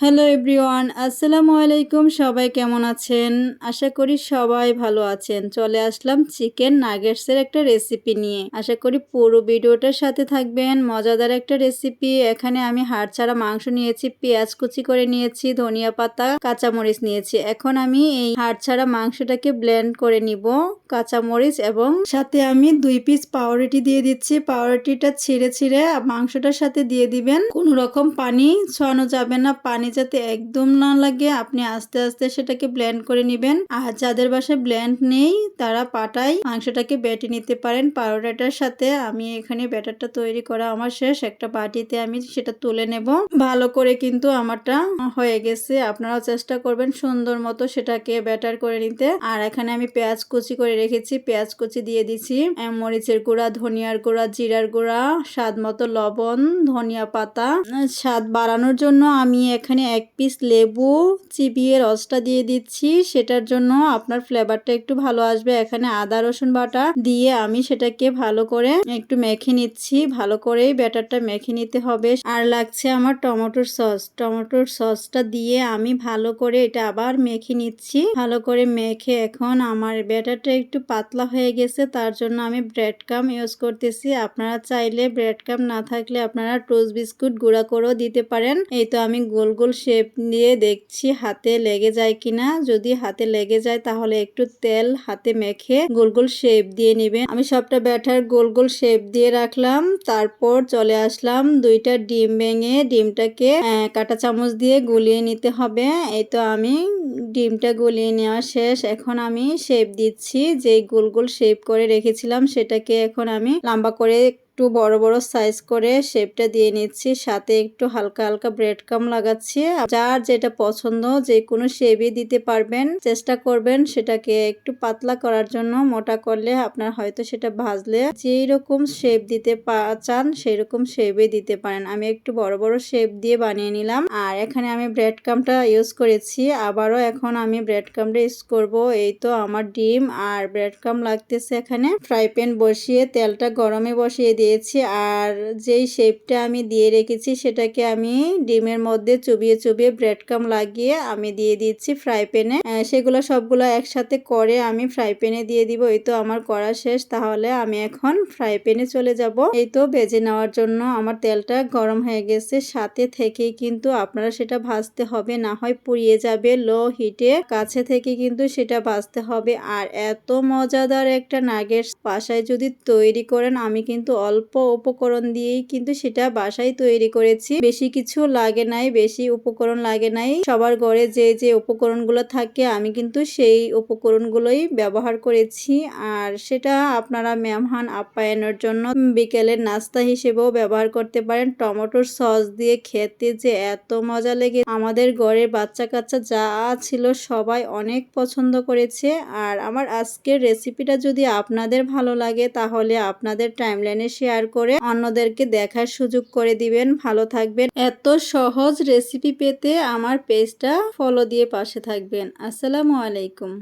Hello everyone, আসসালামু আলাইকুম। সবাই কেমন আছেন? আশা করি সবাই ভালো আছেন। চলে আসলাম চিকেন নাগেটসের একটা রেসিপি নিয়ে। আশা করি পুরো ভিডিওটার সাথে থাকবেন। মজাদার একটা রেসিপি। এখানে আমি হাড় ছাড়া মাংস নিয়েছি, পেঁয়াজ কুচি করে নিয়েছি, ধনিয়া পাতা, কাঁচামরিচ নিয়েছি। এখন আমি এই হাড় ছাড়া মাংসটাকে ব্লেন্ড করে নিব, কাঁচামরিচ এবং সাথে আমি দুই পিস পাউরুটি দিয়ে দিচ্ছি। পাউরুটিটা ছিঁড়ে ছিঁড়ে মাংসটার সাথে দিয়ে দিবেন। কোনো রকম পানি ছোয়ানো যাবে না। পানি যাতে একদম না লাগে, আপনি আস্তে আস্তে সেটাকে ব্লেন্ড করে নেবেন। আর যাদের বাসায় ব্লেন্ড নেই, তারা পাটাই মাংসটাকে বেটে নিতে পারেন। পাউডারটার সাথে আমি এখানে ব্যাটারটা তৈরি করা আমার শেষ। একটা বাটিতে আমি সেটা তুলে নেব। ভালো করে কিন্তু আমারটা হয়ে গেছে। আপনারাও চেষ্টা করবেন সুন্দর মতো সেটাকে ব্যাটার করে নিতে। আর এখানে আমি পেঁয়াজ কুচি করে রেখেছি। পেঁয়াজ কুচি দিয়ে দিচ্ছি। মরিচের গুঁড়া, ধনিয়ার গুঁড়া, জিরার গুঁড়া, স্বাদ মতো লবণ, ধনিয়া পাতা। স্বাদ বাড়ানোর জন্য আমি এখানে এখানে এক পিস লেবু, চিবিয়ে রসটা দিয়ে দিচ্ছি। সেটার জন্য আপনার ফ্লেভারটা একটু ভালো আসবে। এখানে আদা, রসুন বাটা দিয়ে আমি সেটাকে ভালো করে একটু মেখে নিচ্ছি। ভালো করেই ব্যাটারটা মেখে নিতে হবে। আর লাগছে আমার টমেটোর সস। টমেটোর সসটা দিয়ে আমি ভালো করে এটা আবার মেখে নিচ্ছি। ভালো করে মেখে এখন আমার ব্যাটারটা একটু পাতলা হয়ে গেছে। তার জন্য আমি ব্রেড কাম ইউজ করতেছি। আপনারা চাইলে ব্রেড কাম না থাকলে আপনারা টোস্ট বিস্কুট গুঁড়া করেও দিতে পারেন। এই তো আমি গোল গোল শেপ নিয়ে দেখছি হাতে লেগে যায় কিনা। যদি হাতে লেগে যায়, তাহলে একটু তেল হাতে মেখে গোল গোল শেপ দিয়ে নেবেন। আমি সবটা ব্যাটার গোল গোল শেপ দিয়ে রাখলাম। তারপর চলে আসলাম দুইটা ডিম ভেঙে ডিমটাকে কাটা চামচ দিয়ে গুলিয়ে নিতে হবে। এই তো আমি ডিমটা গলিয়ে নেওয়া শেষ। এখন আমি শেপ দিচ্ছি। যে গোল গোল শেপ করে রেখেছিলাম, সেটাকে এখন আমি লম্বা করে একটু বড় বড় সাইজ করে শেপটা দিয়ে নিচ্ছি। সাথে একটু হালকা হালকা ব্রেড কাম লাগাচ্ছি। যার যেটা পছন্দ যে কোনো শেপই দিতে পারবেন। চেষ্টা করবেন সেটাকে একটু পাতলা করার জন্য। মোটা করলে আপনার হয়তো সেটা ভাজলে যেই রকম শেপ দিতে চান সেই রকম শেপই দিতে পারেন। আমি একটু বড় বড় শেপ দিয়ে বানিয়ে নিলাম। আর এখানে আমি ব্রেড কামটা ইউজ করেছি। আবারও এখন আমি ব্রেড কামটা ইউজ করব। এই তো আমার ডিম। আর ব্রেড কাম লাগতেছে এখানে। ফ্রাই প্যান বসিয়ে তেলটা গরমে বসিয়ে দিয়ে দিয়েছি আর যেই শেপটা আমি দিয়ে রেখেছি সেটাকে আমি ডিমের মধ্যে চুবিয়ে চুবিয়ে ব্রেড কাম লাগিয়ে আমি দিয়ে দিচ্ছি ফ্রাই প্যানে সেগুলো সবগুলো একসাথে করে আমি ফ্রাই প্যানে দিয়ে দিব। এই তো আমার করা শেষ। তাহলে আমি এখন ফ্রাই প্যানে চলে যাব। এই তো ভেজে নেওয়ার জন্য আমার তেলটা গরম হয়ে গেছে। সাথে থেকে কিন্তু আপনারা সেটা ভাজতে হবে, না হয় পুড়িয়ে যাবে লো হিটে কাছে থেকে কিন্তু সেটা ভাজতে হবে। আর এত মজাদার একটা নাগের বাসায় যদি তৈরি করেন, আমি কিন্তু অল্প অল্প উপকরণ দিয়েই কিন্তু সেটা বাসায় তৈরি করেছি। বেশি কিছু লাগে নাই, বেশি উপকরণ লাগে নাই। সবার ঘরে যে যে উপকরণগুলো থাকে, আমি কিন্তু সেই উপকরণগুলোই ব্যবহার করেছি। আর সেটা আপনারা মেহমান আপ্যায়নের জন্য বিকেলের নাস্তা হিসেবেও ব্যবহার করতে পারেন। টমেটোর সস দিয়ে খেতে যে এত মজা লেগে, আমাদের ঘরের বাচ্চা কাচ্চা যা ছিল সবাই অনেক পছন্দ করেছে। আর আমার আজকের রেসিপিটা যদি আপনাদের ভালো লাগে, তাহলে আপনাদের টাইমলাইনে শেয়ার করে অন্যদেরকে দেখার সুযোগ করে দিবেন। ভালো থাকবেন। এত সহজ রেসিপি পেতে আমার পেজটা ফলো দিয়ে পাশে থাকবেন। আসসালামু আলাইকুম।